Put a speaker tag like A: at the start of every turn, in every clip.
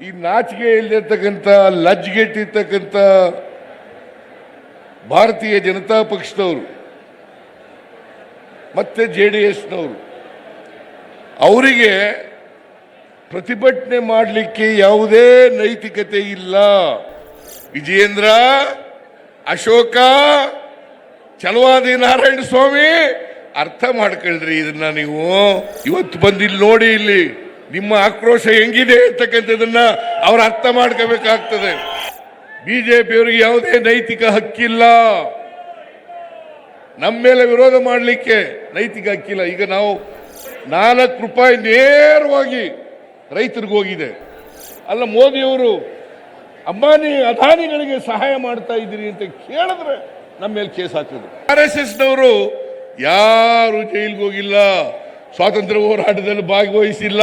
A: ಈ ನಾಚಿಕೆ ಇಲ್ಲದಿರ್ತಕ್ಕಂಥ ಲಜ್ಜೆಗೆಟ್ಟಿರ್ತಕ್ಕಂಥ ಭಾರತೀಯ ಜನತಾ ಪಕ್ಷದವರು, ಮತ್ತೆ ಜೆ ಡಿ ಎಸ್ನವರು, ಅವರಿಗೆ ಪ್ರತಿಭಟನೆ ಮಾಡಲಿಕ್ಕೆ ಯಾವುದೇ ನೈತಿಕತೆ ಇಲ್ಲ. ವಿಜಯೇಂದ್ರ, ಅಶೋಕ ಚಲವಾದಿ ನಾರಾಯಣ ಸ್ವಾಮಿ, ಅರ್ಥ ಮಾಡ್ಕೊಳ್ರಿ ಇದನ್ನ ನೀವು. ಇವತ್ತು ಬಂದಿಲ್ಲಿ ನೋಡಿ ಇಲ್ಲಿ. ನಿಮ್ಮ ಆಕ್ರೋಶ ಹೆಂಗಿದೆ ಅಂತಕ್ಕಂಥದನ್ನ ಅವ್ರು ಅರ್ಥ ಮಾಡ್ಕೋಬೇಕಾಗ್ತದೆ. ಬಿಜೆಪಿಯವರಿಗೆ ಯಾವುದೇ ನೈತಿಕ ಹಕ್ಕಿಲ್ಲ. ನಮ್ಮ ಮೇಲೆ ವಿರೋಧ ಮಾಡಲಿಕ್ಕೆ ನೈತಿಕ ಹಕ್ಕಿಲ್ಲ. ಈಗ ನಾವು ನಾಲ್ಕು ರೂಪಾಯಿ ನೇರವಾಗಿ ರೈತರಿಗೆ ಹೋಗಿದೆ. ಅಲ್ಲ, ಮೋದಿಯವರು ಅಂಬಾನಿ ಅದಾನಿಗಳಿಗೆ ಸಹಾಯ ಮಾಡ್ತಾ ಇದ್ದೀರಿ ಅಂತ ಕೇಳಿದ್ರೆ ನಮ್ಮ ಮೇಲೆ ಕೇಸ್ ಹಾಕಿದ್ರು ಆರ್ ಎಸ್ ಎಸ್ನವರು ಯಾರು ಜೈಲಿಗೆ ಹೋಗಿಲ್ಲ. ಸ್ವಾತಂತ್ರ್ಯ ಹೋರಾಟದಲ್ಲಿ ಭಾಗವಹಿಸಿಲ್ಲ.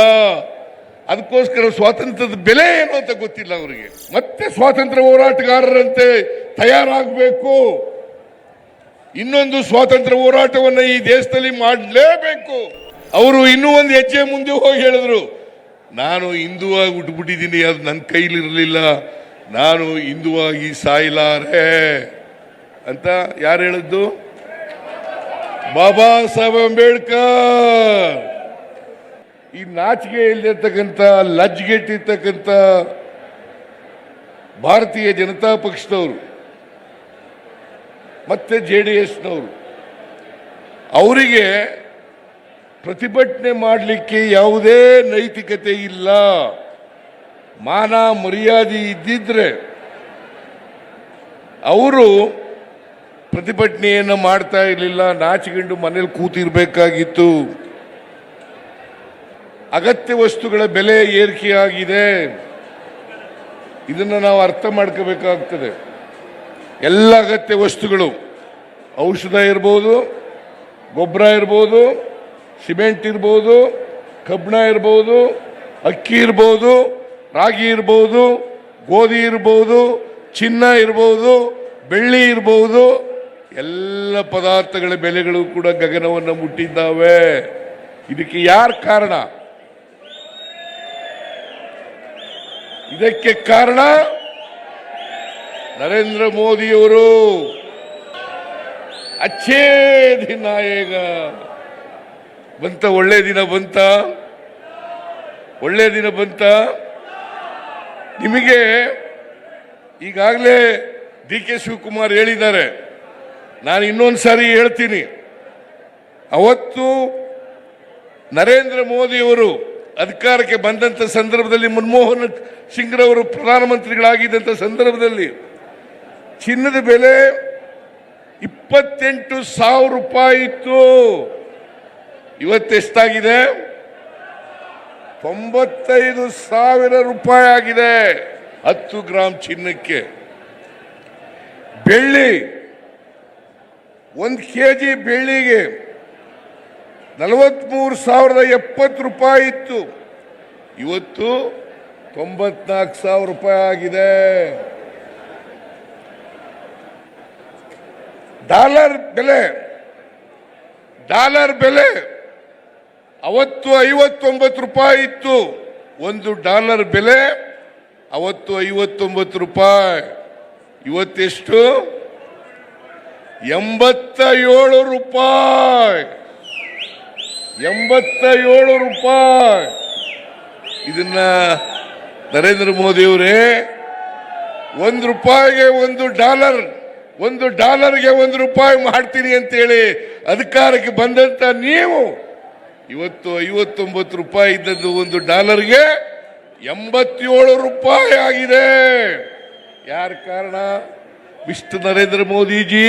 A: ಅದಕ್ಕೋಸ್ಕರ ಸ್ವಾತಂತ್ರ್ಯದ ಬೆಲೆ ಏನು ಅಂತ ಗೊತ್ತಿಲ್ಲ ಅವರಿಗೆ. ಮತ್ತೆ ಸ್ವಾತಂತ್ರ್ಯ ಹೋರಾಟಗಾರರಂತೆ ತಯಾರಾಗಬೇಕು. ಇನ್ನೊಂದು ಸ್ವಾತಂತ್ರ್ಯ ಹೋರಾಟವನ್ನು ಈ ದೇಶದಲ್ಲಿ ಮಾಡಲೇಬೇಕು. ಅವರು ಇನ್ನೂ ಒಂದು ಹೆಜ್ಜೆ ಮುಂದೆ ಹೋಗಿ ಹೇಳಿದ್ರು, ನಾನು ಹಿಂದುವಾಗಿ ಹುಟ್ಟುಬಿಟ್ಟಿದ್ದೀನಿ ಅದು ನನ್ನ ಕೈಲಿರಲಿಲ್ಲ. ನಾನು ಹಿಂದುವಾಗಿ ಸಾಯಲಾರೆ. ಅಂತ ಯಾರು ಹೇಳಿದ್ದು? ಬಾಬಾ ಸಾಹೇಬ್ ಅಂಬೇಡ್ಕರ್. ಈ ನಾಚಿಕೆ ಇಲ್ಲದಿರ್ತಕ್ಕಂಥ ಲಜ್ಜೆಗೆಟ್ಟಿರ್ತಕ್ಕಂಥ ಭಾರತೀಯ ಜನತಾ ಪಕ್ಷದವರು, ಮತ್ತೆ ಜೆ ಡಿ ಎಸ್ನವರು, ಅವರಿಗೆ ಪ್ರತಿಭಟನೆ ಮಾಡಲಿಕ್ಕೆ ಯಾವುದೇ ನೈತಿಕತೆ ಇಲ್ಲ. ಮಾನ ಮರ್ಯಾದೆ ಇದ್ದಿದ್ರೆ, ಅವರು ಪ್ರತಿಭಟನೆಯನ್ನು ಮಾಡ್ತಾ ಇರಲಿಲ್ಲ, ನಾಚಿಕೊಂಡು ಮನೇಲಿ ಕೂತಿರ್ಬೇಕಾಗಿತ್ತು. ಅಗತ್ಯ ವಸ್ತುಗಳ ಬೆಲೆ ಏರಿಕೆಯಾಗಿದೆ. ಇದನ್ನು ನಾವು ಅರ್ಥ ಮಾಡ್ಕೋಬೇಕಾಗ್ತದೆ. ಎಲ್ಲ ಅಗತ್ಯ ವಸ್ತುಗಳು, ಔಷಧ ಇರ್ಬೋದು, ಗೊಬ್ಬರ ಇರ್ಬೋದು, ಸಿಮೆಂಟ್ ಇರ್ಬೋದು, ಕಬ್ಬಿಣ ಇರ್ಬೋದು, ಅಕ್ಕಿ ಇರ್ಬೋದು, ರಾಗಿ ಇರ್ಬೋದು, ಗೋಧಿ ಇರ್ಬೋದು, ಚಿನ್ನ ಇರ್ಬೋದು, ಬೆಳ್ಳಿ ಇರ್ಬೋದು ಎಲ್ಲ ಪದಾರ್ಥಗಳ ಬೆಲೆಗಳು ಕೂಡ ಗಗನವನ್ನು ಮುಟ್ಟಿದ್ದಾವೆ. ಇದಕ್ಕೆ ಯಾರು ಕಾರಣ? ಇದಕ್ಕೆ ಕಾರಣ ನರೇಂದ್ರ ಮೋದಿಯವರು. ಅಚ್ಚೇ ದಿನ ಈಗ ಬಂತ, ಒಳ್ಳೆ ದಿನ ಬಂತ? ಒಳ್ಳೆ ದಿನ ಬಂತ? ನಿಮಗೆ ಈಗಾಗಲೇ ಡಿ ಕೆ ಶಿವಕುಮಾರ್ ಹೇಳಿದ್ದಾರೆ. ನಾನು ಇನ್ನೊಂದು ಸಾರಿ ಹೇಳ್ತೀನಿ. ಅವತ್ತು ನರೇಂದ್ರ ಮೋದಿಯವರು ಅಧಿಕಾರಕ್ಕೆ ಬಂದಂಥ ಸಂದರ್ಭದಲ್ಲಿ ಮನಮೋಹನ್ ಸಿಂಗ್ರವರು ಪ್ರಧಾನಮಂತ್ರಿಗಳಾಗಿದ್ದಂಥ ಸಂದರ್ಭದಲ್ಲಿ ಚಿನ್ನದ ಬೆಲೆ ಇಪ್ಪತ್ತೆಂಟು ಸಾವಿರ ರೂಪಾಯಿ ಇತ್ತು. ಇವತ್ತೆಷ್ಟಾಗಿದೆ ತೊಂಬತ್ತೈದು ಸಾವಿರ ರೂಪಾಯಿ ಆಗಿದೆ. ಹತ್ತು ಗ್ರಾಮ್ ಚಿನ್ನಕ್ಕೆ. ಬೆಳ್ಳಿ ಒಂದು ಕೆ ಜಿ ಬೆಳ್ಳಿಗೆ ನಲವತ್ಮೂರು ಸಾವಿರದ ಎಪ್ಪತ್ತು ರೂಪಾಯಿ ಇತ್ತು. ಇವತ್ತು ತೊಂಬತ್ನಾಲ್ಕು ಸಾವಿರ ರೂಪಾಯಿ ಆಗಿದೆ. ಡಾಲರ್ ಬೆಲೆ ಡಾಲರ್ ಬೆಲೆ ಅವತ್ತು ಐವತ್ತೊಂಬತ್ತು ರೂಪಾಯಿ ಇತ್ತು. ಒಂದು ಡಾಲರ್ ಬೆಲೆ ಅವತ್ತು ಐವತ್ತೊಂಬತ್ತು ರೂಪಾಯಿ. ಇವತ್ತೆಷ್ಟು? ಎಂಬತ್ತ ಏಳು ರೂಪಾಯಿ. ಎಂಬತ್ತ ಏಳು ರೂಪಾಯಿ. ಇದನ್ನ ನರೇಂದ್ರ ಮೋದಿಯವರೇ, ಒಂದು ರೂಪಾಯಿಗೆ ಒಂದು ಡಾಲರ್, ಒಂದು ಡಾಲರ್ಗೆ ಒಂದು ರೂಪಾಯಿ ಮಾಡ್ತೀನಿ ಅಂತೇಳಿ ಅಧಿಕಾರಕ್ಕೆ ಬಂದಂತ ನೀವು, ಇವತ್ತು ಐವತ್ತೊಂಬತ್ತು ರೂಪಾಯಿ ಇದ್ದದ್ದು ಒಂದು ಡಾಲರ್ಗೆ ಎಂಬತ್ತೇಳು ರೂಪಾಯಿ ಆಗಿದೆ. ಯಾರ ಕಾರಣ? Mister Narendra ji,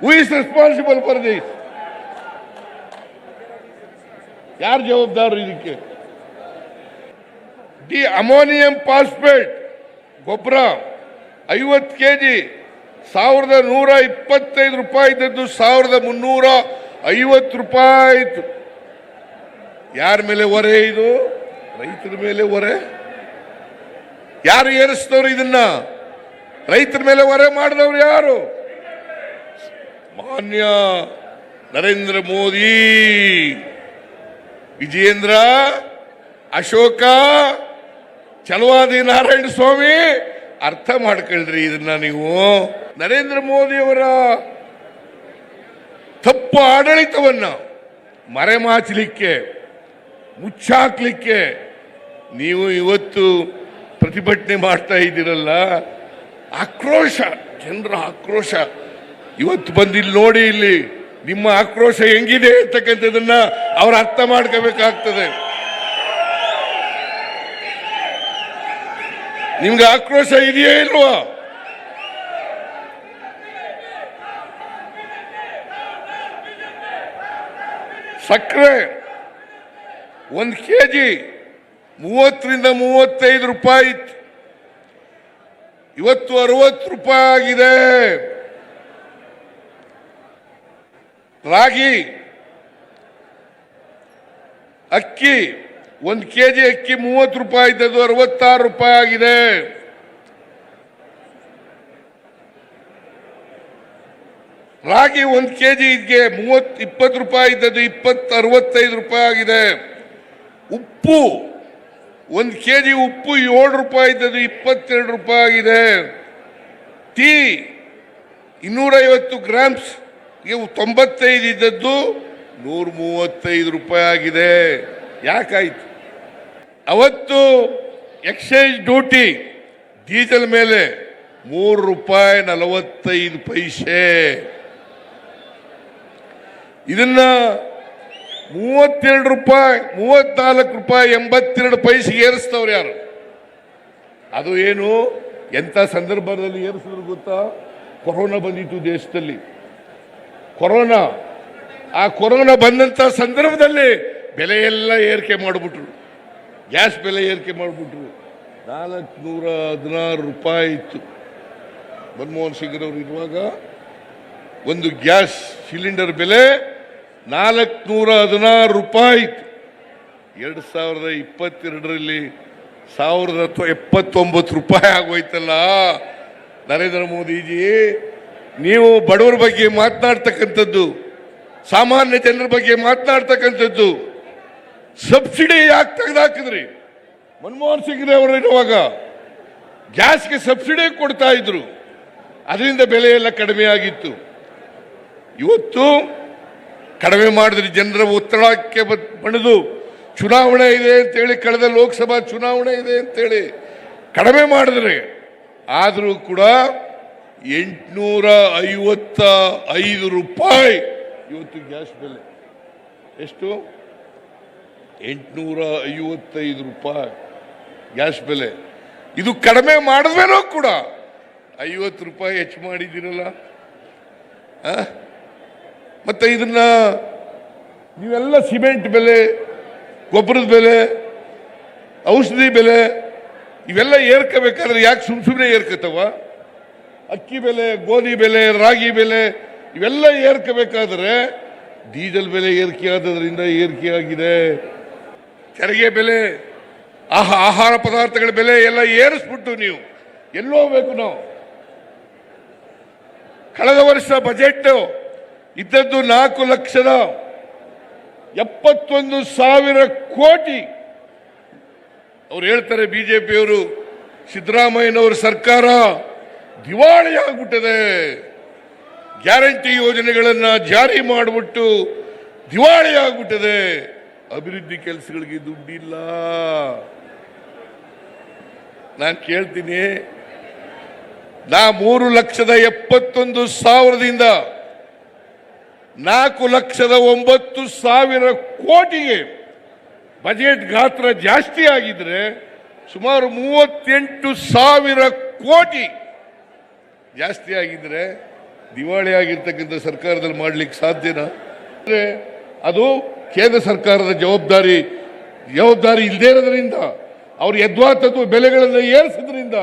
A: who is responsible for this ಯಾರು ಜವಾಬ್ದಾರರು ಇದಕ್ಕೆ? ಡಿ ಅಮೋನಿಯಂ ಫಾಸ್ಫೇಟ್ ಗೊಬ್ಬರ ಐವತ್ತು ಕೆ ಜಿ ಸಾವಿರದ ನೂರ ಇಪ್ಪತ್ತೈದು ರೂಪಾಯಿ ಇದ್ದದ್ದು ಸಾವಿರದ ಮುನ್ನೂರ ಐವತ್ತು ರೂಪಾಯಿ ಆಯಿತು. ಯಾರ ಮೇಲೆ ಹೊರೆ ಇದು? ರೈತರ ಮೇಲೆ ಹೊರೆ? ಯಾರು ಏರಿಸಿದವರು ಇದನ್ನ? ರೈತರ ಮೇಲೆ ಹೊರೆ ಮಾಡಿದವರು ಯಾರು? ಮಾನ್ಯ ನರೇಂದ್ರ ಮೋದಿ. ವಿಜೇಂದ್ರ ಅಶೋಕ ಚಲವಾದಿ ನಾರಾಯಣ ಸ್ವಾಮಿ, ಅರ್ಥ ಮಾಡ್ಕೊಳ್ರಿ ಇದನ್ನ ನೀವು. ನರೇಂದ್ರ ಮೋದಿಯವರ ತಪ್ಪು ಆಡಳಿತವನ್ನ ಮರೆಮಾಚಲಿಕ್ಕೆ, ಮುಚ್ಚಾಕ್ಲಿಕ್ಕೆ ನೀವು ಇವತ್ತು ಪ್ರತಿಭಟನೆ ಮಾಡ್ತಾ ಇದ್ದೀರಲ್ಲ ಆಕ್ರೋಶ ಜನರ ಆಕ್ರೋಶ. ಇವತ್ತು ಬಂದಿಲ್ಲಿ ನೋಡಿ ಇಲ್ಲಿ ನಿಮ್ಮ ಆಕ್ರೋಶ ಹೆಂಗಿದೆ ಅಂತಕ್ಕಂಥದನ್ನ ಅವ್ರು ಅರ್ಥ ಮಾಡ್ಕೋಬೇಕಾಗ್ತದೆ. ನಿಮ್ಗೆ ಆಕ್ರೋಶ ಇದೆಯೇ ಇಲ್ವಾ? ಸಕ್ಕರೆ ಒಂದು ಕೆ ಜಿ ಮೂವತ್ತರಿಂದ ಮೂವತ್ತೈದು ರೂಪಾಯಿ ಇವತ್ತು ಅರವತ್ತು ರೂಪಾಯಿ ಆಗಿದೆ. ರಾಗಿ, ಅಕ್ಕಿ, ಒಂದು ಕೆ ಜಿ ಅಕ್ಕಿ ಮೂವತ್ತು ರೂಪಾಯಿ ಇದ್ದದ್ದು ಅರವತ್ತಾರು ರೂಪಾಯಿ ಆಗಿದೆ. ರಾಗಿ ಒಂದು ಕೆ ಜಿಗೆ ಮೂವತ್ತು ಇಪ್ಪತ್ತು ರೂಪಾಯಿ ಇದ್ದದ್ದು ಇಪ್ಪತ್ತು, ಅರವತ್ತೈದು ರೂಪಾಯಿ ಆಗಿದೆ. ಉಪ್ಪು ಒಂದು ಕೆ ಜಿ ಉಪ್ಪು ಏಳು ರೂಪಾಯಿ ಇದ್ದದ್ದು ಇಪ್ಪತ್ತೆರಡು ರೂಪಾಯಿ ಆಗಿದೆ. ಟೀ ಇನ್ನೂರೈವತ್ತು ಗ್ರಾಮ್ಸ್ ತೊಂಬತ್ತೈದು ಇದ್ದದ್ದು ನೂರ ಮೂವತ್ತೈದು ರೂಪಾಯಿ ಆಗಿದೆ. ಯಾಕಾಯಿತು? ಅವತ್ತು ಎಕ್ಸೈಸ್ ಡ್ಯೂಟಿ ಡೀಸೆಲ್ ಮೇಲೆ ಮೂರು ರೂಪಾಯಿ ನಲವತ್ತೈದು ಪೈಸೆ. ಇದನ್ನ ಮೂವತ್ತೆರಡು ರೂಪಾಯಿ, ಮೂವತ್ನಾಲ್ಕು ರೂಪಾಯಿ, ಎಂಬತ್ತೆರಡು ಪೈಸೆಗೆ ಏರಿಸ್ತವ್ರು ಯಾರು? ಅದು ಏನು? ಎಂಥ ಸಂದರ್ಭದಲ್ಲಿ ಏರಿಸಿದ್ರು ಗೊತ್ತಾ? ಕೊರೋನಾ ಬಂದಿತ್ತು ದೇಶದಲ್ಲಿ. ಕೊರೋನಾ. ಆ ಕೊರೋನಾ ಬಂದಂತ ಸಂದರ್ಭದಲ್ಲಿ ಬೆಲೆ ಎಲ್ಲ ಏರಿಕೆ ಮಾಡಿಬಿಟ್ರು. ಗ್ಯಾಸ್ ಬೆಲೆ ಏರಿಕೆ ಮಾಡಿಬಿಟ್ರು. ನಾಲ್ಕುನೂರ ಹದಿನಾರು ರೂಪಾಯಿ ಇತ್ತು. ಮನಮೋಹನ್ ಸಿಂಗ್ರವ್ರು ಇರುವಾಗ ಒಂದು ಗ್ಯಾಸ್ ಸಿಲಿಂಡರ್ ಬೆಲೆ ನಾಲ್ಕುನೂರ ಹದಿನಾರು ರೂಪಾಯಿ. ಎರಡು ಸಾವಿರದ ಇಪ್ಪತ್ತೆರಡರಲ್ಲಿ ಸಾವಿರದ ಎಪ್ಪತ್ತೊಂಬತ್ತು ರೂಪಾಯಿ ಆಗೋಯ್ತಲ್ಲ. ನರೇಂದ್ರ ಮೋದಿಜಿ, ನೀವು ಬಡವರ ಬಗ್ಗೆ ಮಾತನಾಡ್ತಕ್ಕಂಥದ್ದು, ಸಾಮಾನ್ಯ ಜನರ ಬಗ್ಗೆ ಮಾತನಾಡ್ತಕ್ಕಂಥದ್ದು, ಸಬ್ಸಿಡಿ ಯಾಕೆ ತೆಗೆದಾಕಿದ್ರಿ? ಮನಮೋಹನ್ ಸಿಂಗ್ ಅವರು ಇರುವಾಗ ಗ್ಯಾಸ್ಗೆ ಸಬ್ಸಿಡಿ ಕೊಡ್ತಾ ಇದ್ರು. ಅದರಿಂದ ಬೆಲೆ ಎಲ್ಲ ಕಡಿಮೆ ಆಗಿತ್ತು. ಇವತ್ತು ಕಡಿಮೆ ಮಾಡಿದ್ರೆ ಜನರ ಒತ್ತಡಕ್ಕೆ ಬಣಿದು ಚುನಾವಣೆ ಇದೆ ಅಂತೇಳಿ ಕಳೆದ ಲೋಕಸಭಾ ಚುನಾವಣೆ ಇದೆ ಅಂತೇಳಿ ಕಡಿಮೆ ಮಾಡಿದ್ರೆ ಆದರೂ ಕೂಡ ಎಂಟುನೂರ ಐವತ್ತ ಐದು ರೂಪಾಯಿ ಇವತ್ತು ಗ್ಯಾಸ್ ಬೆಲೆ. ಎಷ್ಟು? ಎಂಟುನೂರ ಐವತ್ತೈದು ರೂಪಾಯಿ ಗ್ಯಾಸ್ ಬೆಲೆ. ಇದು ಕಡಿಮೆ ಮಾಡಿದ್ರೂ ಕೂಡ ಐವತ್ತು ರೂಪಾಯಿ ಹೆಚ್ಚು ಮಾಡಿದ್ದೀರಲ್ಲ. ಆ? ಮತ್ತೆ ಇದನ್ನ ನೀವೆಲ್ಲ ಸಿಮೆಂಟ್ ಬೆಲೆ, ಗೊಬ್ಬರದ ಬೆಲೆ, ಔಷಧಿ ಬೆಲೆ, ಇವೆಲ್ಲ ಏರ್ಕೋಬೇಕಾದ್ರೆ ಯಾಕೆ ಸುಮ್ ಸುಮ್ಮನೆ ಏರ್ಕತ್ತವ ಅಕ್ಕಿ ಬೆಲೆ, ಗೋಧಿ ಬೆಲೆ, ರಾಗಿ ಬೆಲೆ, ಇವೆಲ್ಲ ಏರ್ಕೋಬೇಕಾದ್ರೆ ಡೀಸೆಲ್ ಬೆಲೆ ಏರಿಕೆ ಆದದ್ರಿಂದ ಏರಿಕೆ ಆಗಿದೆ. ತೆರಿಗೆ ಬೆಲೆ, ಆಹಾ, ಆಹಾರ ಪದಾರ್ಥಗಳ ಬೆಲೆ ಎಲ್ಲ ಏರಿಸ್ಬಿಟ್ಟು ನೀವು. ಎಲ್ಲೋ ಹೋಗ್ಬೇಕು ನಾವು. ಕಳೆದ ವರ್ಷ ಬಜೆಟ್ ಇದ್ದದ್ದು ನಾಲ್ಕು ಲಕ್ಷದ ಎಪ್ಪತ್ತೊಂದು ಸಾವಿರ ಕೋಟಿ. ಅವ್ರು ಹೇಳ್ತಾರೆ ಬಿಜೆಪಿಯವರು, ಸಿದ್ದರಾಮಯ್ಯನವರ ಸರ್ಕಾರ ದಿವಾಳಿ ಆಗ್ಬಿಟ್ಟಿದೆ. ಗ್ಯಾರಂಟಿ ಯೋಜನೆಗಳನ್ನ ಜಾರಿ ಮಾಡಿಬಿಟ್ಟು ದಿವಾಳಿ ಆಗ್ಬಿಟ್ಟಿದೆ. ಅಭಿವೃದ್ಧಿ ಕೆಲಸಗಳಿಗೆ ದುಡ್ಡಿಲ್ಲ. ನಾನು ಕೇಳ್ತೀನಿ, ನಾ ಮೂರು ಲಕ್ಷದ ಎಪ್ಪತ್ತೊಂದು ಸಾವಿರದಿಂದ ನಾಲ್ಕು ಲಕ್ಷದ ಒಂಬತ್ತು ಸಾವಿರ ಕೋಟಿಗೆ ಬಜೆಟ್ ಗಾತ್ರ ಜಾಸ್ತಿ ಆಗಿದ್ರೆ ಸುಮಾರು ಮೂವತ್ತೆಂಟು ಸಾವಿರ ಕೋಟಿ ಜಾಸ್ತಿ ಆಗಿದ್ರೆ ದಿವಾಳಿ ಆಗಿರ್ತಕ್ಕಂಥ ಸರ್ಕಾರದಲ್ಲಿ ಮಾಡ್ಲಿಕ್ಕೆ ಸಾಧ್ಯನಾ? ಅಂದ್ರೆ ಅದು ಕೇಂದ್ರ ಸರ್ಕಾರದ ಜವಾಬ್ದಾರಿ ಜವಾಬ್ದಾರಿ ಇಲ್ಲದೇ ಇರೋದ್ರಿಂದ, ಅವ್ರು ಯದ್ವಾತತ್ವ ಬೆಲೆಗಳನ್ನು ಏರಿಸೋದ್ರಿಂದ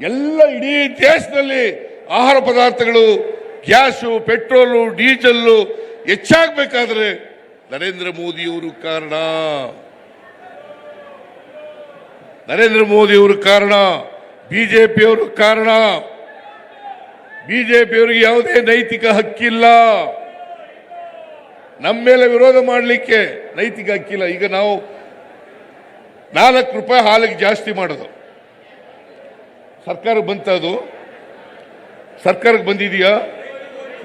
A: ಎಲ್ಲ ಇಡೀ ದೇಶದಲ್ಲಿ ಆಹಾರ ಪದಾರ್ಥಗಳು ಗ್ಯಾಸು, ಪೆಟ್ರೋಲು, ಡೀಸೆಲ್ಲು ಹೆಚ್ಚಾಗಬೇಕಾದ್ರೆ ನರೇಂದ್ರ ಮೋದಿಯವರು ಕಾರಣ. ನರೇಂದ್ರ ಮೋದಿಯವರು ಕಾರಣ. ಬಿಜೆಪಿಯವರು ಕಾರಣ. ಬಿಜೆಪಿಯವರಿಗೆ ಯಾವುದೇ ನೈತಿಕ ಹಕ್ಕಿಲ್ಲ. ನಮ್ಮ ಮೇಲೆ ವಿರೋಧ ಮಾಡಲಿಕ್ಕೆ ನೈತಿಕ ಹಕ್ಕಿಲ್ಲ. ಈಗ ನಾವು ನಾಲ್ಕು ರೂಪಾಯಿ ಹಾಲಿಗೆ ಜಾಸ್ತಿ ಮಾಡೋದು. ಸರ್ಕಾರಕ್ಕೆ ಬಂತ ಅದು ಸರ್ಕಾರಕ್ಕೆ ಬಂದಿದೆಯಾ?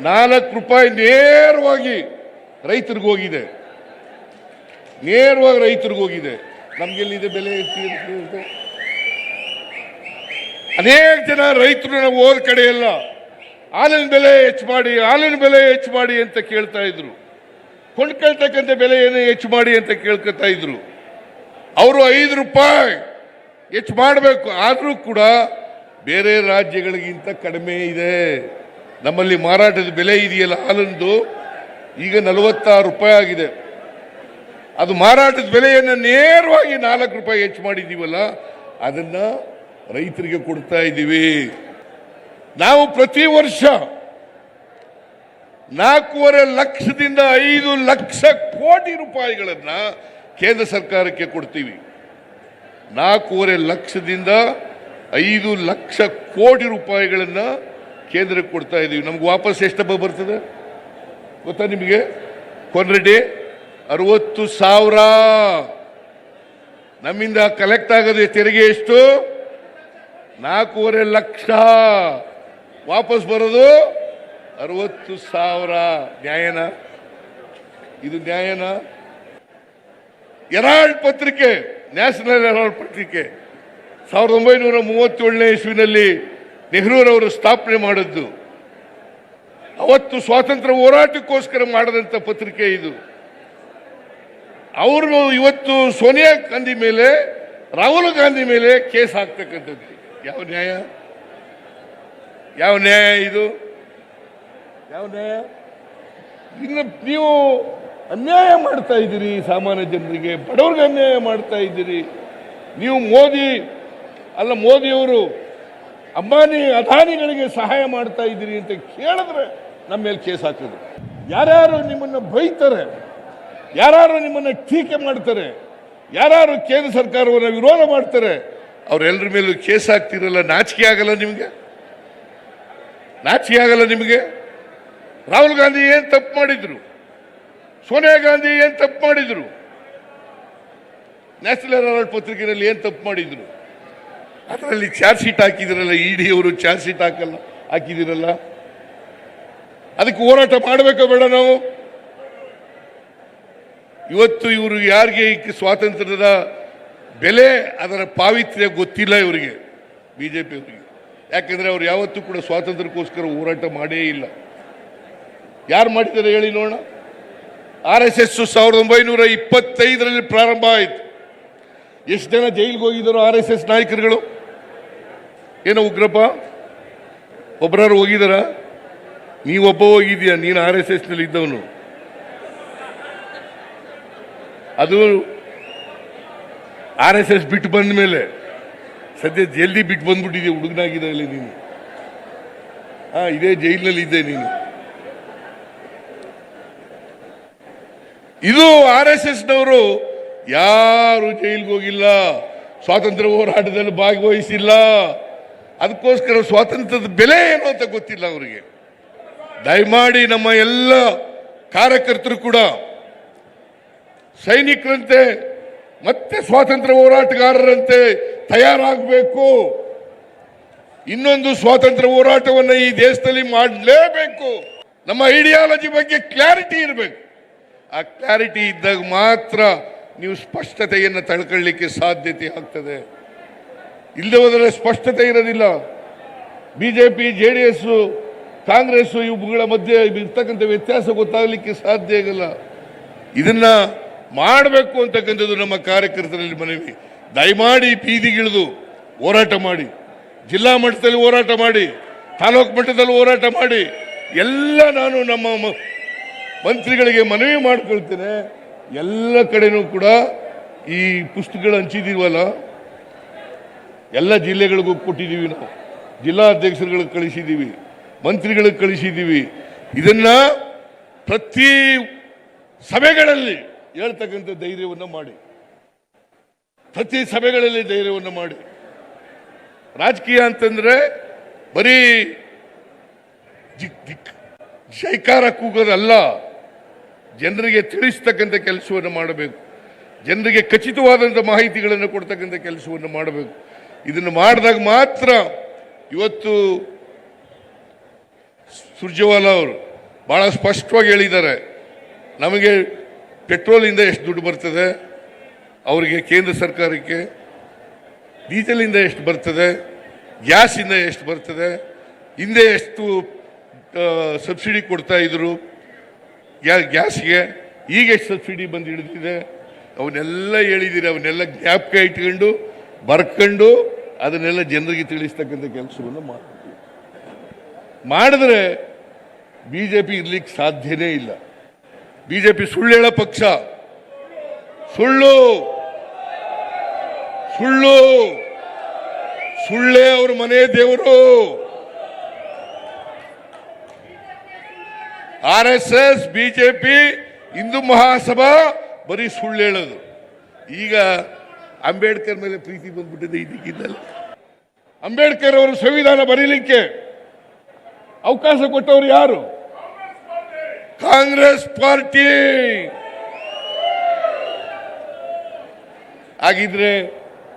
A: ನಾಲ್ಕು ರೂಪಾಯಿ ನೇರವಾಗಿ ರೈತರಿಗೆ ಹೋಗಿದೆ. ನೇರವಾಗಿ ರೈತರಿಗೆ ಹೋಗಿದೆ. ನಮ್ಗೆಲ್ಲಿದೆ ಬೆಲೆ ಅನೇಕ ಜನ ರೈತರು ನಾವು ಹೋದ ಕಡೆ ಎಲ್ಲ, ಹಾಲಿನ ಬೆಲೆ ಹೆಚ್ಚು ಮಾಡಿ, ಹಾಲಿನ ಬೆಲೆ ಹೆಚ್ಚು ಮಾಡಿ ಅಂತ ಕೇಳ್ತಾ ಇದ್ರು. ಕೊಂಡ್ಕೊಳ್ತಕ್ಕಂಥ ಏನೇ ಹೆಚ್ಚು ಮಾಡಿ ಅಂತ ಕೇಳ್ಕೊತಾ ಇದ್ರು. ಅವರು ಐದು ರೂಪಾಯಿ ಹೆಚ್ಚು ಮಾಡಬೇಕು. ಆದರೂ ಕೂಡ ಬೇರೆ ರಾಜ್ಯಗಳಿಗಿಂತ ಕಡಿಮೆ ಇದೆ. ನಮ್ಮಲ್ಲಿ ಮಾರಾಟದ ಬೆಲೆ ಇದೆಯಲ್ಲ, ಹಾಲಂದು ಈಗ ನಲವತ್ತಾರು ರೂಪಾಯಿ ಆಗಿದೆ. ಅದು ಮಾರಾಟದ ಬೆಲೆಯನ್ನು ನೇರವಾಗಿ ನಾಲ್ಕು ರೂಪಾಯಿ ಹೆಚ್ಚು ಮಾಡಿದ್ದೀವಲ್ಲ, ಅದನ್ನ ರೈತರಿಗೆ ಕೊಡ್ತಾ ಇದ್ದೀವಿ. ನಾವು ಪ್ರತಿ ವರ್ಷ ನಾಲ್ಕೂವರೆ ಲಕ್ಷದಿಂದ ಐದು ಲಕ್ಷ ಕೋಟಿ ರೂಪಾಯಿಗಳನ್ನ ಕೇಂದ್ರ ಸರ್ಕಾರಕ್ಕೆ ಕೊಡ್ತೀವಿ. ನಾಲ್ಕೂವರೆ ಲಕ್ಷದಿಂದ ಐದು ಲಕ್ಷ ಕೋಟಿ ರೂಪಾಯಿಗಳನ್ನ ಕೇಂದ್ರಕ್ಕೆ ಕೊಡ್ತಾ ಇದ್ದೀವಿ ನಮ್ಗೆ ವಾಪಸ್ ಎಷ್ಟಪ್ಪ ಬರ್ತದೆ? ಗೊತ್ತಾ ನಿಮಗೆ? ಕೊನ್ರೆಡ್ಡಿ, ಅರವತ್ತು ಸಾವಿರ. ನಮ್ಮಿಂದ ಕಲೆಕ್ಟ್ ಆಗದೆ ತೆರಿಗೆ ಎಷ್ಟು? ನಾಲ್ಕೂವರೆ ಲಕ್ಷ. ವಾಪಸ್ ಬರೋದು ಅರವತ್ತು ಸಾವಿರ. ನ್ಯಾಯನ? ಇದು ನ್ಯಾಯನ? ಎರಾಳ್ ಪತ್ರಿಕೆ, ನ್ಯಾಷನಲ್ ಹೆರಾಲ್ಡ್ ಪತ್ರಿಕೆ. ಸಾವಿರದ ಒಂಬೈನೂರ ಮೂವತ್ತೇಳನೇ ಇಸ್ವಿನಲ್ಲಿ ನೆಹರೂರವರು ಸ್ಥಾಪನೆ ಮಾಡಿದ್ದು. ಅವತ್ತು ಸ್ವಾತಂತ್ರ್ಯ ಹೋರಾಟಕ್ಕೋಸ್ಕರ ಮಾಡಿದಂಥ ಪತ್ರಿಕೆ ಇದು. ಅವರು ಇವತ್ತು ಸೋನಿಯಾ ಗಾಂಧಿ ಮೇಲೆ, ರಾಹುಲ್ ಗಾಂಧಿ ಮೇಲೆ ಕೇಸ್ ಹಾಕ್ತಕ್ಕಂಥದ್ದು. ಯಾವ ನ್ಯಾಯ? ಯಾವ ನ್ಯಾಯ ಇದು? ಯಾವ ನ್ಯಾಯ? ಇನ್ನು ನೀವು ಅನ್ಯಾಯ ಮಾಡ್ತಾ ಇದ್ದೀರಿ ಸಾಮಾನ್ಯ ಜನರಿಗೆ, ಬಡವ್ರಿಗೆ ಅನ್ಯಾಯ ಮಾಡ್ತಾ ಇದ್ದೀರಿ. ನೀವು ಮೋದಿ, ಅಲ್ಲ ಮೋದಿಯವರು ಅಂಬಾನಿ ಅದಾನಿಗಳಿಗೆ ಸಹಾಯ ಮಾಡ್ತಾ ಇದ್ದೀರಿ ಅಂತ ಕೇಳಿದ್ರೆ ನಮ್ಮ ಮೇಲೆ ಕೇಸ್ ಹಾಕಿದ್ರು. ಯಾರ್ಯಾರು ನಿಮ್ಮನ್ನು ಬೈತಾರೆ ಯಾರು ನಿಮ್ಮನ್ನು ಟೀಕೆ ಮಾಡ್ತಾರೆ ಯಾರು ಕೇಂದ್ರ ಸರ್ಕಾರವನ್ನು ವಿರೋಧ ಮಾಡ್ತಾರೆ ಅವರೆಲ್ಲರ ಮೇಲೂ ಕೇಸ್ ಹಾಕ್ತಿರಲ್ಲ, ನಾಚಿಕೆ ಆಗಲ್ಲ ನಿಮಗೆ? ನಾಚಿಕೆ ಆಗಲ್ಲ ನಿಮಗೆ? ರಾಹುಲ್ ಗಾಂಧಿ ಏನು ತಪ್ಪು ಮಾಡಿದ್ರು? ಸೋನಿಯಾ ಗಾಂಧಿ ಏನು ತಪ್ಪು ಮಾಡಿದ್ರು? ನ್ಯಾಷನಲ್ ಹೆರಾಲ್ಡ್ ಪತ್ರಿಕೆಯಲ್ಲಿ ಏನು ತಪ್ಪು ಮಾಡಿದ್ರು? ಅದರಲ್ಲಿ ಚಾರ್ಜ್ ಶೀಟ್ ಹಾಕಿದಿರಲ್ಲ ಇಡಿ ಅವರು ಚಾರ್ಜ್ ಶೀಟ್ ಹಾಕಲ್ಲ, ಹಾಕಿದಿರಲ್ಲ? ಅದಕ್ಕೆ ಹೋರಾಟ ಮಾಡಬೇಕು ಬೇಡ ನಾವು? ಇವತ್ತು ಇವರು ಯಾರಿಗೆ ಸ್ವಾತಂತ್ರ್ಯದ ಬೆಲೆ, ಅದರ ಪಾವಿತ್ರ್ಯ ಗೊತ್ತಿಲ್ಲ ಇವರಿಗೆ, ಬಿಜೆಪಿ ಅವರಿಗೆ. ಯಾಕಂದ್ರೆ ಅವ್ರು ಯಾವತ್ತೂ ಕೂಡ ಸ್ವಾತಂತ್ರ್ಯಕ್ಕೋಸ್ಕರ ಹೋರಾಟ ಮಾಡೇ ಇಲ್ಲ. ಯಾರು ಮಾಡಿದ್ದಾರೆ ಹೇಳಿ ನೋಡೋಣ? ಆರ್ ಎಸ್ ಎಸ್ ಸಾವಿರದ ಒಂಬೈನೂರ ಇಪ್ಪತ್ತೈದರಲ್ಲಿ ಪ್ರಾರಂಭ ಆಯಿತು. ಎಷ್ಟು ಜನ ಜೈಲಿಗೆ ಹೋಗಿದ್ದರು ಆರ್ ಎಸ್ ಎಸ್ ನಾಯಕರುಗಳು? ಏನೋ ಉಗ್ರಪ್ಪ? ಒಬ್ಬರಾರು ಹೋಗಿದಾರ? ನೀವೊಬ್ಬ ಹೋಗಿದ್ಯಾ ನೀನು ಆರ್ ಎಸ್ ಎಸ್ನಲ್ಲಿ ಇದ್ದವನು. ಅದು ಆರ್ ಎಸ್ ಎಸ್ ಬಿಟ್ಟು ಬಂದ ಮೇಲೆ, ಸದ್ಯ ಜಲ್ದಿ ಬಿಟ್ಟು ಬಂದ್ಬಿಟ್ಟಿದೆ ಹುಡುಗನಾಗಿದ್ದಾಗಲೇ ನೀನು? ಹಾ, ಇದೇ ಜೈಲಿನಲ್ಲಿ ಇದ್ದೆ ನೀನು. ಇದು ಆರ್ ಎಸ್ ಎಸ್ ನವರು ಯಾರು ಜೈಲಿಗೆ ಹೋಗಿಲ್ಲ. ಸ್ವಾತಂತ್ರ್ಯ ಹೋರಾಟದಲ್ಲಿ ಭಾಗವಹಿಸಿಲ್ಲ. ಅದಕ್ಕೋಸ್ಕರ ಸ್ವಾತಂತ್ರ್ಯದ ಬೆಲೆ ಏನು ಅಂತ ಗೊತ್ತಿಲ್ಲ ಅವರಿಗೆ. ದಯಮಾಡಿ ನಮ್ಮ ಎಲ್ಲ ಕಾರ್ಯಕರ್ತರು ಕೂಡ, ಸೈನಿಕರಂತೆ, ಮತ್ತೆ ಸ್ವಾತಂತ್ರ್ಯ ಹೋರಾಟಗಾರರಂತೆ ತಯಾರಾಗಬೇಕು. ಇನ್ನೊಂದು ಸ್ವಾತಂತ್ರ್ಯ ಹೋರಾಟವನ್ನು ಈ ದೇಶದಲ್ಲಿ ಮಾಡಲೇಬೇಕು. ನಮ್ಮ ಐಡಿಯಾಲಜಿ ಬಗ್ಗೆ ಕ್ಲಾರಿಟಿ ಇರಬೇಕು. ಆ ಕ್ಲಾರಿಟಿ ಇದ್ದಾಗ ಮಾತ್ರ ನೀವು ಸ್ಪಷ್ಟತೆಯನ್ನು ತಳ್ಕೊಳ್ಳಿಕ್ಕೆ ಸಾಧ್ಯತೆ ಆಗ್ತದೆ. ಇಲ್ಲದೆ ಹೋದರೆ ಸ್ಪಷ್ಟತೆ ಇರೋದಿಲ್ಲ. B J P J D S Congress ಇವುಗಳ ಮಧ್ಯೆ ಇರ್ತಕ್ಕಂಥ ವ್ಯತ್ಯಾಸ ಗೊತ್ತಾಗಲಿಕ್ಕೆ ಸಾಧ್ಯ ಆಗಲ್ಲ. ಇದನ್ನ ಮಾಡಬೇಕು ಅಂತಕ್ಕಂಥದ್ದು ನಮ್ಮ ಕಾರ್ಯಕರ್ತರಲ್ಲಿ ಮನವಿ. ದಯಮಾಡಿ ಬೀದಿಗಿಳಿದು ಹೋರಾಟ ಮಾಡಿ. ಜಿಲ್ಲಾ ಮಟ್ಟದಲ್ಲಿ ಹೋರಾಟ ಮಾಡಿ. ತಾಲೂಕು ಮಟ್ಟದಲ್ಲಿ ಹೋರಾಟ ಮಾಡಿ. ಎಲ್ಲ ನಾನು ನಮ್ಮ ಮಂತ್ರಿಗಳಿಗೆ ಮನವಿ ಮಾಡ್ಕೊಳ್ತೇನೆ. ಎಲ್ಲ ಕಡೆನೂ ಕೂಡ ಈ ಪುಸ್ತಕಗಳು ಹಂಚಿದೀವಲ್ಲ, ಎಲ್ಲ ಜಿಲ್ಲೆಗಳಿಗೂ ಕೊಟ್ಟಿದ್ದೀವಿ ನಾವು. ಜಿಲ್ಲಾ ಅಧ್ಯಕ್ಷರುಗಳಿಗೆ ಕಳಿಸಿದ್ದೀವಿ ಮಂತ್ರಿಗಳಿಗೆ ಕಳಿಸಿದ್ದೀವಿ ಇದನ್ನ ಪ್ರತಿ ಸಭೆಗಳಲ್ಲಿ ಹೇಳ್ತಕ್ಕಂಥ ಧೈರ್ಯವನ್ನು ಮಾಡಿ. ಪ್ರತಿ ಸಭೆಗಳಲ್ಲಿ ಧೈರ್ಯವನ್ನು ಮಾಡಿ. ರಾಜಕೀಯ ಅಂತಂದ್ರೆ ಬರೀ ಜೈಕಾರ ಕೂಗೋದಲ್ಲ. ಜನರಿಗೆ ತಿಳಿಸ್ತಕ್ಕಂಥ ಕೆಲಸವನ್ನು ಮಾಡಬೇಕು. ಜನರಿಗೆ ಖಚಿತವಾದಂಥ ಮಾಹಿತಿಗಳನ್ನು ಕೊಡ್ತಕ್ಕಂಥ ಕೆಲಸವನ್ನು ಮಾಡಬೇಕು. ಇದನ್ನು ಮಾಡಿದಾಗ ಮಾತ್ರ ಇವತ್ತು ಸುರ್ಜೇವಾಲ ಅವರು ಬಹಳ ಸ್ಪಷ್ಟವಾಗಿ ಹೇಳಿದ್ದಾರೆ. ನಮಗೆ ಪೆಟ್ರೋಲಿಂದ ಎಷ್ಟು ದುಡ್ಡು ಬರ್ತದೆ, ಅವರಿಗೆ ಕೇಂದ್ರ ಸರ್ಕಾರಕ್ಕೆ, ಡೀಸೆಲಿಂದ ಎಷ್ಟು ಬರ್ತದೆ, ಗ್ಯಾಸಿಂದ ಎಷ್ಟು ಬರ್ತದೆ, ಹಿಂದೆ ಎಷ್ಟು ಸಬ್ಸಿಡಿ ಕೊಡ್ತಾ ಇದ್ರು ಗ್ಯಾಸ್ಗೆ ಈಗ ಎಷ್ಟು ಸಬ್ಸಿಡಿ ಬಂದು ಹಿಡಿದಿದೆ? ಅವನ್ನೆಲ್ಲ ಹೇಳಿದ್ದೀರಿ ಅವನ್ನೆಲ್ಲ ಜ್ಞಾಪಕ ಇಟ್ಕೊಂಡು ಬರ್ಕೊಂಡು ಅದನ್ನೆಲ್ಲ ಜನರಿಗೆ ತಿಳಿಸ್ತಕ್ಕಂಥ ಕೆಲಸವನ್ನು ಮಾಡ್ತೀವಿ. ಮಾಡಿದ್ರೆ ಬಿ ಜೆ ಪಿ ಇರ್ಲಿಕ್ಕೆ ಸಾಧ್ಯನೇ ಇಲ್ಲ. ಬಿ ಜೆ ಪಿ ಸುಳ್ಳು ಹೇಳೋ ಪಕ್ಷ. ಸುಳ್ಳು! ಸುಳ್ಳು! ಸುಳ್ಳೇ ಅವ್ರ ಮನೆ ದೇವರು! R S S BJP Hindu Mahasabha ಬರೀ ಸುಳ್ಳು ಹೇಳೋದು. ಈಗ ಅಂಬೇಡ್ಕರ್ ಮೇಲೆ ಪ್ರೀತಿ ಬಂದ್ಬಿಟ್ಟಿದೆ ಇದಕ್ಕಿದ್ದಲ್ಲಿ ಅಂಬೇಡ್ಕರ್ ಅವರು ಸಂವಿಧಾನ ಬರೀಲಿಕ್ಕೆ ಅವಕಾಶ ಕೊಟ್ಟವರು ಯಾರು? Congress party. ಹಾಗಿದ್ರೆ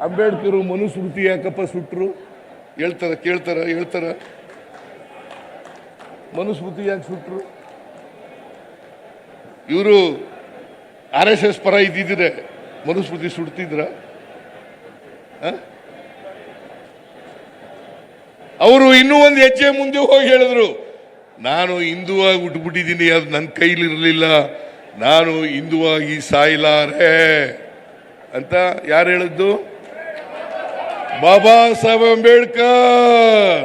A: ಅಂಬೇಡ್ಕರ್ ಮನುಸ್ಮೃತಿ ಯಾಕಪ್ಪ ಸುಟ್ರು? ಹೇಳ್ತಾರ, ಕೇಳ್ತಾರ, ಹೇಳ್ತಾರ. ಮನುಸ್ಮೃತಿ ಯಾಕೆ ಸುಟ್ರು? ಇವರು ಆರ್ ಎಸ್ ಎಸ್ ಪರ ಇದ್ದಿದ್ರೆ, ಮನುಸ್ಮೃತಿ ಸುಡ್ತಿದ್ರ? ಅವರು ಇನ್ನೂ ಒಂದು ಹೆಜ್ಜೆ ಮುಂದೆ ಹೋಗಿ ಹೇಳಿದ್ರು, ನಾನು ಹಿಂದುವಾಗಿ ಹುಟ್ಟುಬಿಟ್ಟಿದ್ದೀನಿ ಅದು ನನ್ನ ಕೈಲಿರಲಿಲ್ಲ. ನಾನು ಹಿಂದುವಾಗಿ ಸಾಯ್ಲಾರೆ. ಅಂತ ಯಾರು ಹೇಳಿದ್ದು? ಬಾಬಾ ಸಾಹೇಬ್ ಅಂಬೇಡ್ಕರ್.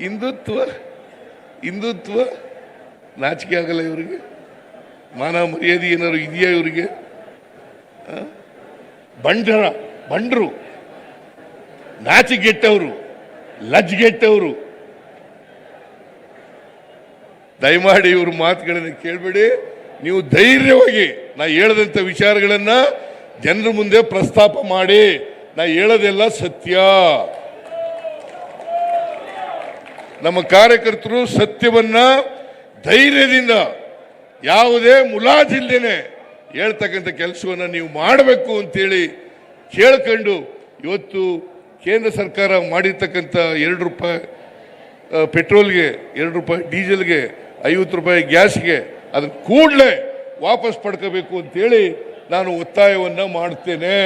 A: ಹಿಂದುತ್ವ ಹಿಂದುತ್ವ ನಾಚಿಕೆ ಆಗಲ್ಲ ಇವರಿಗೆ. ಮಾನ ಮರ್ಯಾದೆ ಏನಾದ್ರು ಇದೆಯಾ ಇವರಿಗೆ? ಬಂಡರ ಬಂಡ್ರು, ನಾಚಿಗೆಟ್ಟವರು, ಲಜ್ಗೆಟ್ಟವರು. ದಯಮಾಡಿ ಇವ್ರ ಮಾತುಗಳನ್ನು ಕೇಳಬೇಡಿ. ನೀವು ಧೈರ್ಯವಾಗಿ ನಾ ಹೇಳದಂತ ವಿಚಾರಗಳನ್ನ ಜನರ ಮುಂದೆ ಪ್ರಸ್ತಾಪ ಮಾಡಿ. ನಾ ಹೇಳೋದೆಲ್ಲ ಸತ್ಯ. ನಮ್ಮ ಕಾರ್ಯಕರ್ತರು ಸತ್ಯವನ್ನ ಧೈರ್ಯದಿಂದ ಯಾವುದೇ ಮುಲಾಜಿಲ್ಲದೇನೆ ಹೇಳ್ತಕ್ಕಂಥ ಕೆಲಸವನ್ನು ನೀವು ಮಾಡಬೇಕು ಅಂತೇಳಿ ಕೇಳ್ಕೊಂಡು ಇವತ್ತು ಕೇಂದ್ರ ಸರ್ಕಾರ ಮಾಡಿರ್ತಕ್ಕಂಥ ಎರಡು ರೂಪಾಯಿ ಪೆಟ್ರೋಲ್ಗೆ ಎರಡು ರೂಪಾಯಿ, ಡೀಸೆಲ್ಗೆ ಐವತ್ತು ರೂಪಾಯಿ ಗ್ಯಾಸ್ಗೆ ಅದನ್ನು ಕೂಡಲೇ ವಾಪಸ್ ಪಡ್ಕೋಬೇಕು ಅಂತೇಳಿ ನಾನು ಒತ್ತಾಯವನ್ನು ಮಾಡ್ತೇನೆ.